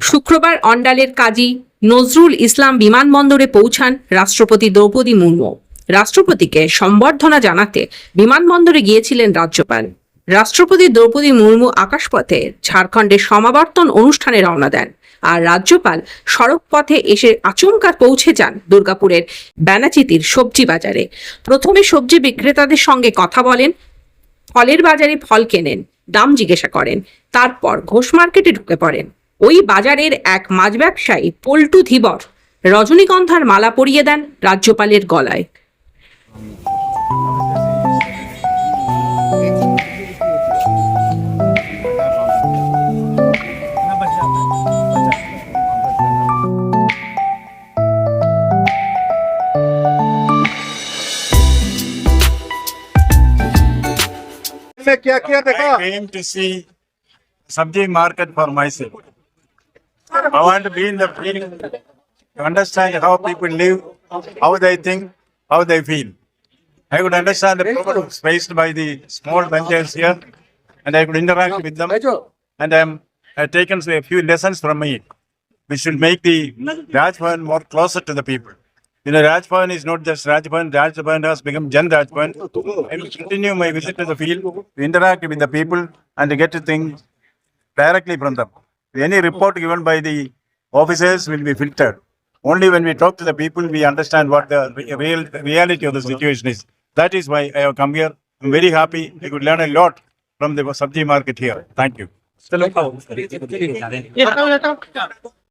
শুক্রবার অন্ডালের কাজী নজরুল ইসলাম বিমানবন্দরে পৌঁছান রাষ্ট্রপতি দ্রৌপদী মুর্মু। রাষ্ট্রপতিকে সম্বর্ধনা জানাতে বিমানবন্দরে গিয়েছিলেন রাজ্যপাল। রাষ্ট্রপতি দ্রৌপদী মুর্মু আকাশপথে ঝাড়খণ্ডের সমাবর্তন অনুষ্ঠানে রওনা দেন। আর রাজ্যপাল সড়ক পথে এসে আচমকা পৌঁছে যান দুর্গাপুরের ব্যানাচিতির সবজি বাজারে। প্রথমে সবজি বিক্রেতাদের সঙ্গে কথা বলেন, ফলের বাজারে ফল কেনেন, দাম জিজ্ঞাসা করেন, তারপর ঘোষ মার্কেটে ঢুকে পড়েন। ওই বাজারের এক মাছ ব্যবসায়ী পল্টু ধীবর রজনীগন্ধার মালা পরিয়ে দেন রাজ্যপালের গলায়। में क्या किया देखा I came to see subject market for myself. I want to be in the field to understand how people live, how they think, how they feel. I could understand the problems faced by the small vendors here, and I could interact with them. And I'm, I've taken a few lessons from it, which should make the Rajbhavan more closer to the people. You know, Raj is not just Raj Bhavan. Has become Jan Raj I will continue my visit to the field to interact with the people and to get things directly from them. Any report given by the officers will be filtered. Only when we talk to the people, we understand what the real reality of the situation is. That is why I have come here. I'm very happy. I could learn a lot from the subji market here. Thank you.